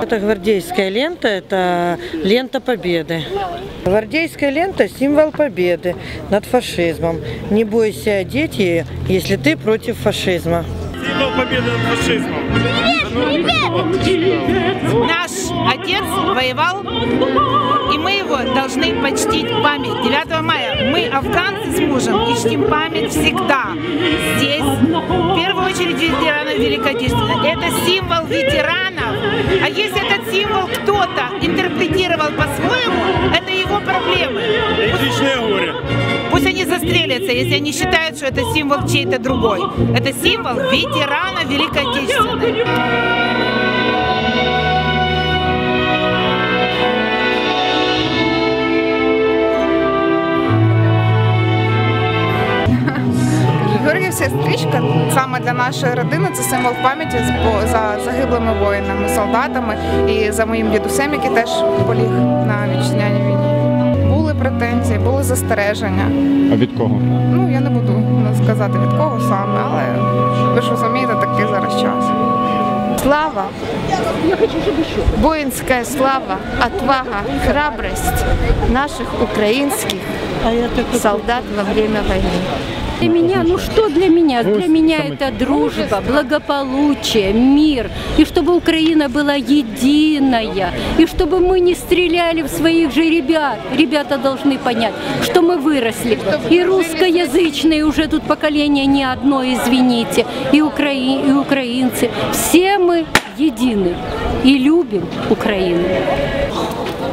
Это гвардейская лента, это лента победы. Гвардейская лента – символ победы над фашизмом. Не бойся дети, если ты против фашизма. Символ победы над фашизмом. Наш отец воевал, его должны почтить память. 9 мая мы, афганцы с мужем, и чтим память всегда. Здесь, в первую очередь, ветеранов Великой Отечественной. Это символ ветеранов. А если этот символ кто-то интерпретировал по-своему, это его проблемы. Этичное горе. Пусть они застрелятся, если они считают, что это символ чей-то другой. Это символ ветерана Великой Отечественной. Георгіївська стрічка саме для нашої родини це символ пам'яті за загиблими воїнами, солдатами і за моїм дідусем, який теж поліг на вітчизняній війні. Були претензії, були застереження. А від кого? Ну я не буду сказати від кого саме, але ви ж розумієте, такий зараз час. Слава, воинская слава, отвага, храбрость наших украинских солдат во время войны. Для меня, ну что для меня? Для меня это дружба, благополучие, мир. И чтобы Украина была единая. И чтобы мы не стреляли в своих же ребят. Ребята должны понять, что мы выросли. И русскоязычные уже тут поколение не одно, извините. И, украи... и украинцы. Все мы едины. И любим Украину.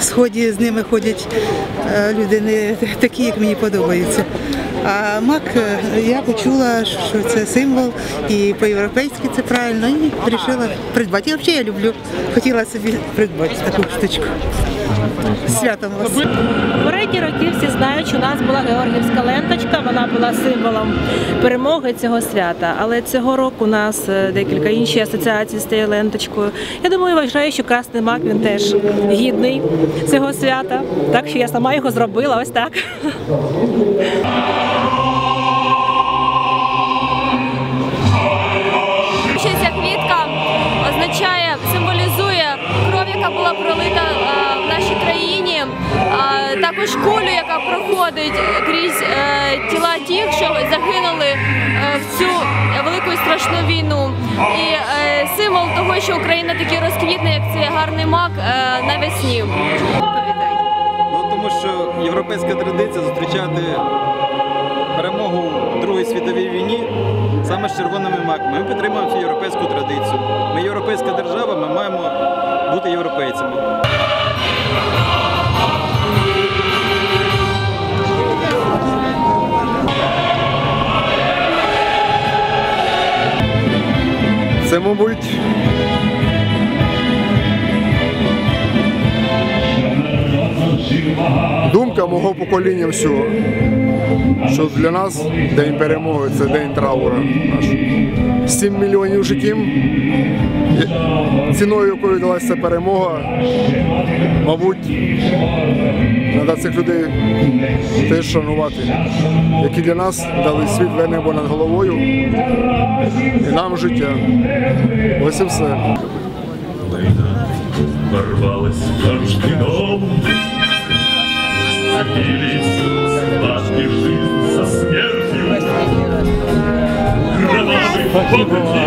сході з ними ходять е, люди не такі, як мені подобаються. А мак е, я почула, що це символ, і по-європейськи це правильно, і вирішила придбати. І взагалі я люблю, хотіла собі придбати таку штучку. Святом вас! Попередні роки всі знають, що у нас була георгіївська ленточка, вона була символом перемоги цього свята. Але цього року у нас е, декілька інші асоціації з цією ленточкою. Я думаю, вважаю, що красний мак він теж гідний цього свята. Так що я сама його зробила ось так. Ця квітка означає, символізує кров, яка була пролита е, в нашій країні, також кулю, яка проходить крізь е, тіла тих, що загинули е, в цю страшну війну. І е, символ того, що Україна таки розквітне, як цей гарний мак е, навесні. Ну, тому що європейська традиція зустрічати перемогу в Другій світовій війні саме з червоними маками. Ми підтримуємо цю європейську традицію. Ми європейська держава, ми маємо бути європейцями. Думка мого покоління всього. Що для нас день перемоги це день траура. наш. 7 мільйонів життів, ціною якою далася перемога, мабуть, треба цих людей теж шанувати, які для нас дали світле небо над головою і нам життя. Ось і все. Война ворвалась в каждый дом. Забились сладкий жизнь со смертью. Кровавый покатился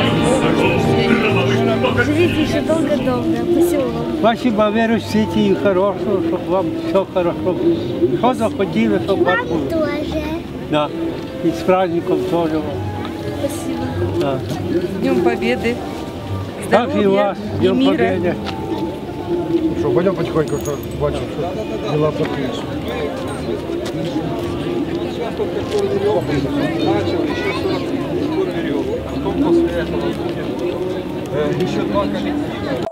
ров, кровавый покатился. Живите еще долго-долго. Спасибо вам. Спасибо, верю в світі і хорошого, щоб вам все хорошо було. Що захотіли, щоб вас було. Тоже. Да. І з праздником теж вам. Спасибо. Да. Днем Побєди! Так і вас, Днем Победы. Що, пойдемо потихоньку, що бачимо, що діла потрібні. Начали еще 40 веревок. Потом после этого будет э, еще два коллектива.